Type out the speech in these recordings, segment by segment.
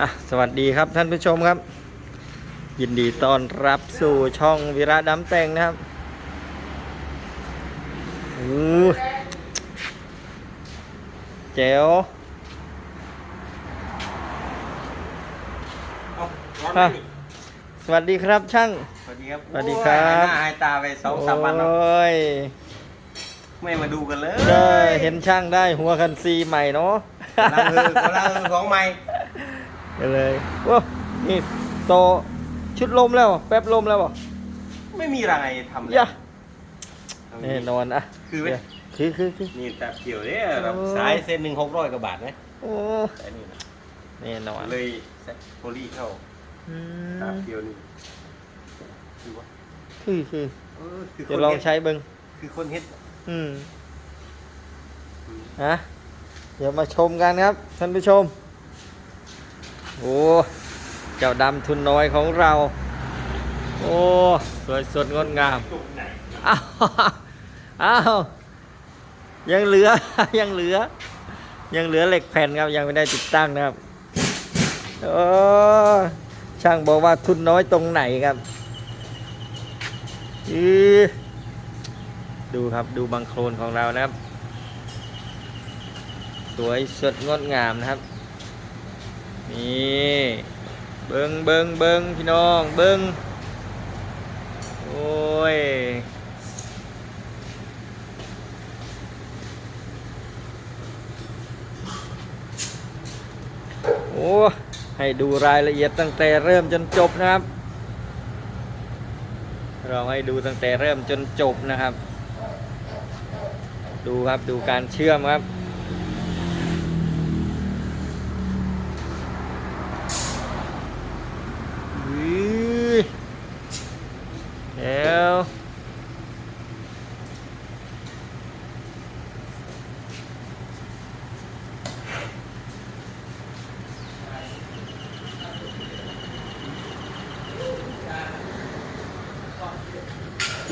อะสวัสดีครับท่านผู้ชมครับ ยินดีต้อนรับสู่ช่องวิระดำแต่งนะครับโอ้เจ๋วอะสวัสดีครับช่าง สวัสดีครับสวัสดีครับ โอ้ยหายหน้าหายตาไปสองสามวันโอแล้ว้ยไม่มาดูกันเลยได้เห็นช่างได้หัวคันซีใหม่เนาะ กำลังเออกำลังเออของใหม่ ไปเลยว้าวนี่โตชุดลมแล้วแป๊บลมแล้วบ่ไม่มีอะไรทำเลยย่ะเอาแน่นอนอะคือไหมเดี๋ยวคือคือคือนี่แต่เกี่ยวเนี่ยโอ้สายเส้นหนึ่งหกร้อยกว่าบาทนะโอ้สายนี่นะแน่นอนเลยแซะโพลีเข้าอืตามมเกี่ยวนี่คือว่าคือคือเออคือคจะนลองเฮ็ดใช้เบิ้งคือคนเฮ็ดอืมอืมฮะเดี๋ยวมาชมกันครับท่านผู้ชม โอ้ เจ้าดำทุนน้อยของเรา โอ้ สวยสดงดงาม อ้าวอ้าวยังเหลือ ยังเหลือ ยังเหลือเหล็กแผ่นครับ ยังไม่ได้ติดตั้งนะครับ โอ้ ช่างบอกว่าทุนน้อยตรงไหนครับอือดูครับดูบังโคลนของเรานะครับ สวยสดงดงามนะครับ นี่เบิงเบิงเบิงพี่น้องเบิงโอ้ยโอ้ให้ดูรายละเอียดตั้งแต่เริ่มจนจบนะครับ เราให้ดูตั้งแต่เริ่มจนจบนะครับ ดูครับดูการเชื่อมครับ อื้อ เดี๋ยว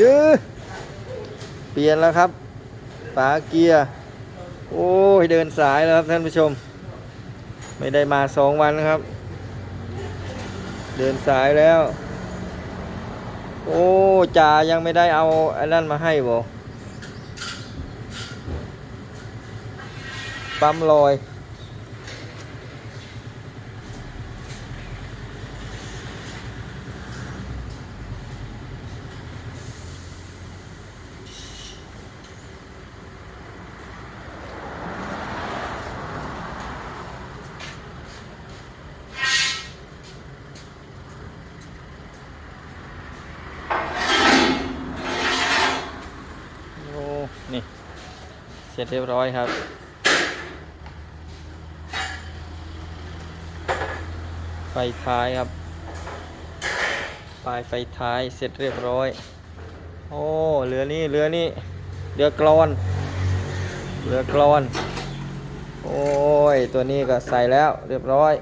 ยื้อเปลี่ยนแล้วครับฝาเกียร์ โอ้ย เดินสายแล้วครับท่านผู้ชม ไม่ได้มาสองวันนะครับ เดินสายแล้ว โอ้จ่ายังไม่ได้เอาไอ้นั่นมาให้บ่ปั๊มลอย โอ้ นี่ เสร็จเรียบร้อยครับไฟท้ายครับปลายไฟท้ายเสร็จเรียบร้อย โอ้เรือนี่เรือนี่เรือกรอนเรือกรอน โอ้ย ตัวนี้ก็ใส่แล้วเรียบร้อย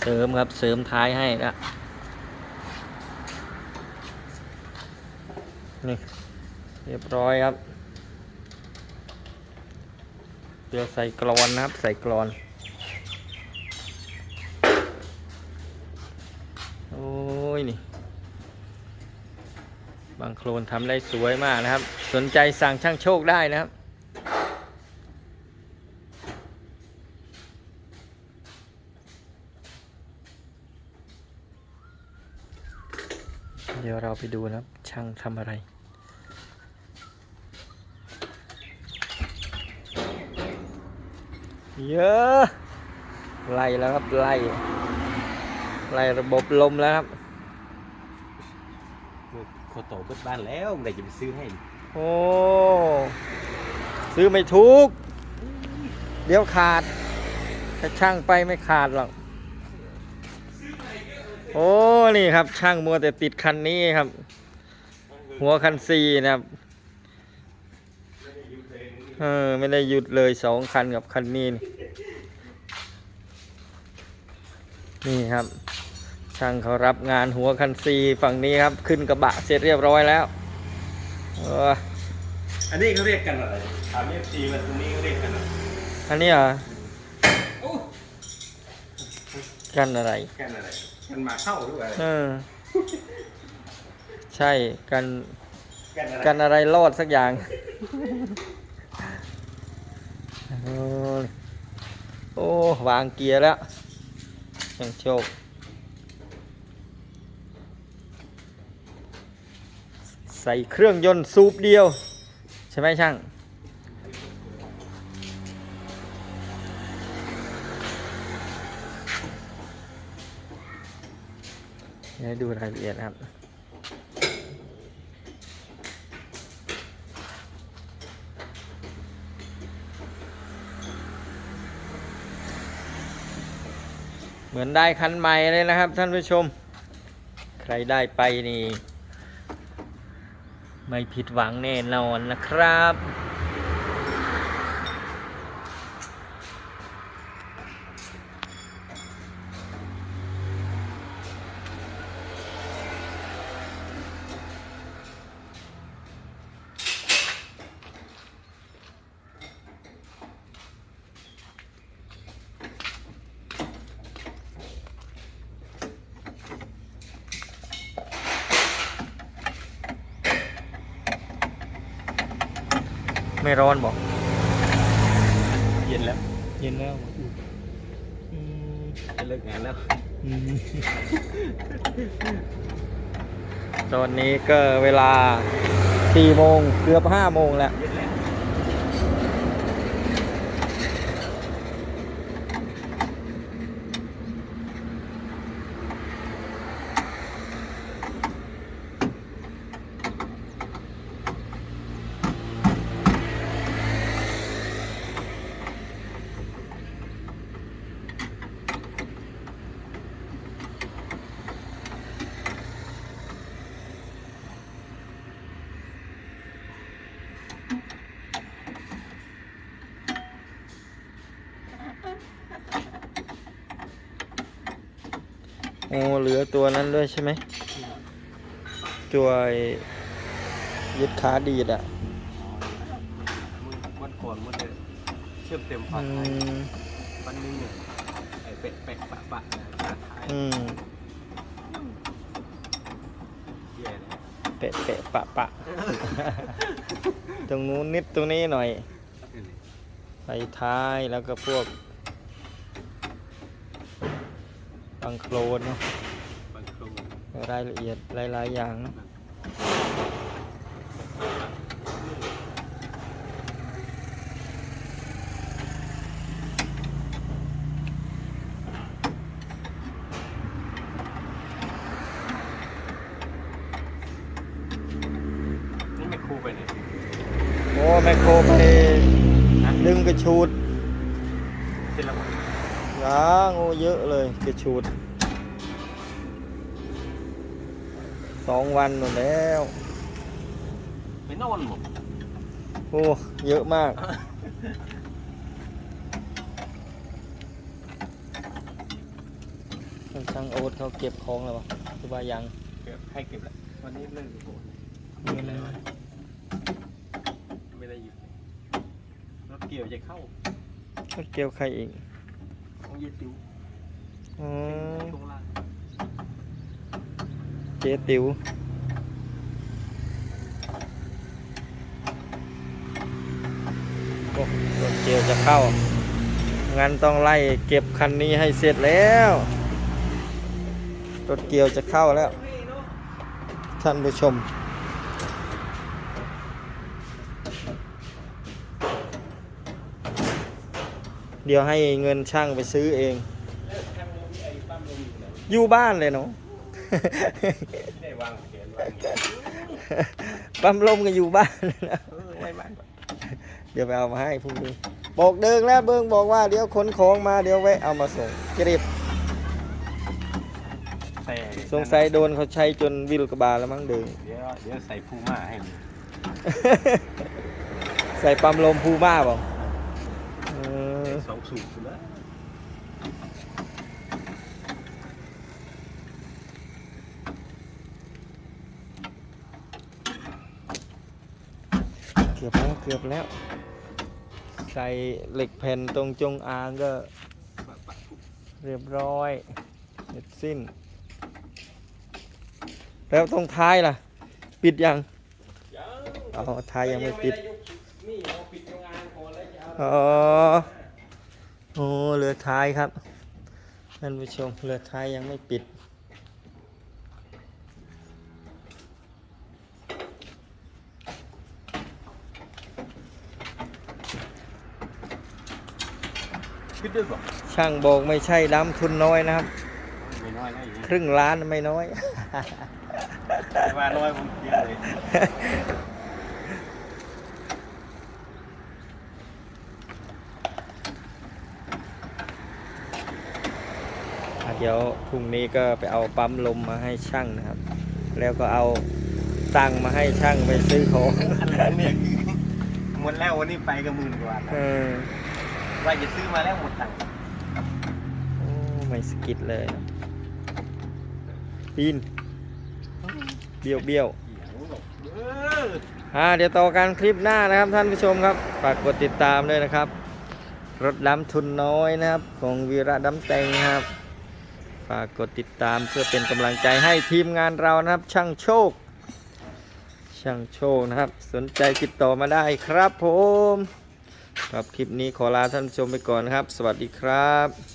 เสริมครับเสริมท้ายให้นะ นี่เรียบร้อยครับเดี๋ยวใส่กรอนนะครับ ใส่กรอน โอ้ยนี่ บางโคลนทำได้สวยมากนะครับ สนใจสั่งช่างโชคได้นะครับเดี๋ยวเราไปดูนะครับ ช่างทำอะไร เยอะไล่แล้วครับไล่ไล่ระบบลมแล้วครับโคโตเบิดบ้านแล้วเมื่อไหร่จะไปซื้อให้ โอ้ซื้อไม่ถูก เดี๋ยวขาดถ้าช่างไปไม่ขาดหรอกโอ้นี่ครับช่างมัวแต่ติดคันนี้ครับ หัวคันซีนะครับ เออไม่ได้หยุดเลยสองคันกับคันนี้นี่นี่ครับ ช่างเขารับงานหัวคันซีฝั่งนี้ครับ ขึ้นกระบะเสร็จเรียบร้อยแล้วเอออันนี้เขาเรียกกันอะไรถามเอฟซีมาตรงนี้เขาเรียกกันอะไรอันนี้เหรอโอ้กันอะไรกันอะไรกันหมาเข้าหรืออะไรเออใช่กันกันอะไรกันอะไรรอดสักอย่าง โอ้วางเกียร์แล้วช่างโชคใส่เครื่องยนต์สูบเดียว ใช่ไหมช่าง ให้ดูรายละเอียดครับ เหมือนได้คันใหม่เลยนะครับ ท่านผู้ชม ใครได้ไปนี่ ไม่ผิดหวังแน่นอนนะครับ ไม่ร้อนบอก เย็นแล้ว เย็นแล้วจะเลิกงานแล้ว ตอนนี้ก็เวลา4โมงเกือบ5โมงแล้ว โอ้เหลือตัวนั้นด้วยใช่ไหมตัวไอ้ยึดขาดีดอะมันก่อนมันเลยเชื่อมเต็มฝัอืนมวันหนึงเนี่ยไอ้เป็ดเป็ดปะปะขาท้ายอืมเลยเปะเปะปะปะตรงนู้นนิดตรงนี้หน่อยไฟท้ายแล้วก็พวก บังโคลนเนาะบางครูรายละเอียดหลายๆอย่างเนาะนี่ไม่ครูไปไหนโอ้แมคโครไปดึงกระชูดเสร็จแล้ว มั้งล้างโอ้เยอะเลยกระชูดสองวันหมดแล้วไปนอนหมดโอ้เยอะมาก ช่างโอ๊ตเขาเก็บของแล้วปะคือว่ายังเก็บให้เก็บแล้ววันนี้เลิกโหมีอะไรวะไม่ได้หยุดเลยรถเกี่ยวจะเข้าเขาเกี่ยวใครอีก ของเยติวอ๋อช่วงล่างเจ๊ติ๋วโอ้รถเกี่ยวจะเข้า งั้นต้องไล่เก็บคันนี้ให้เสร็จแล้วรถเกี่ยวจะเข้าแล้ว ท่านผู้ชม เดี๋ยวให้เงินช่างไปซื้อเอง อยู่บ้านเลยเนาะได้วางแผนวางอย่างปั๊มลมก็อยู่บ้านนะเออไว้บ้านเดี๋ยวไปเอามาให้พรุ่งนี้บอกเดิงแล้วเบิ้งบอกว่าเดี๋ยวขนของมาเดี๋ยวแวะเอามาส่งกริบแต่สงสัยโดนเขาใช้จนวิลกระบาลแล้วมั้งเดิงเดี๋ยวเดี๋ยวใส่พูม่าให้มันใส่ปั๊มลมพูม่าบอกเออ สองสูบแล้วกือบแล้วเกือบแล้ว ใส่เหล็กแผ่นตรงจงอางก็ เรียบร้อยเสร็จสิ้น แล้วตรงท้ายล่ะ ปิดยังอ๋อท้ายยังไม่ปิด นี่เอาปิดโรงงานพอแล้วจะเอา อ๋อ โอ้เรือท้ายครับท่านผู้ชมเรือท้ายยังไม่ปิดปิดด้วยก่อนช่างบอกไม่ใช่ล้ำทุนน้อยนะครับ ไม่น้อยนะอย่างนี้ครึ่งล้านไม่น้อย แต่ว่าน้อยผมเยอะเลย เดี๋ยวพรุ่งนี้ก็ไปเอาปั๊มลมมาให้ช่างนะครับ แล้วก็เอาตังค์มาให้ช่างไปซื้อของอันนั้นเนี่ยคือหมดแล้ววันนี้ไปก็หมื่นกว่าเออว่าจะซื้อมาแล้วหมดตังค์โอ้ไม่สะกิดเลยปีนเบี้ยวเบี้ยวเอออ่าเดี๋ยวต่อการคลิปหน้านะครับท่านผู้ชมครับ ฝากกดติดตามด้วยนะครับ รถดำทุนน้อยนะครับ ของวีระดำแตงนะครับฝากกดติดตามเพื่อเป็นกำลังใจให้ทีมงานเรานะครับ ช่างโชค ช่างโชคนะครับ สนใจติดต่อมาได้ครับผมครับคลิปนี้ขอลาท่านผู้ชมไปก่อนนะครับ สวัสดีครับ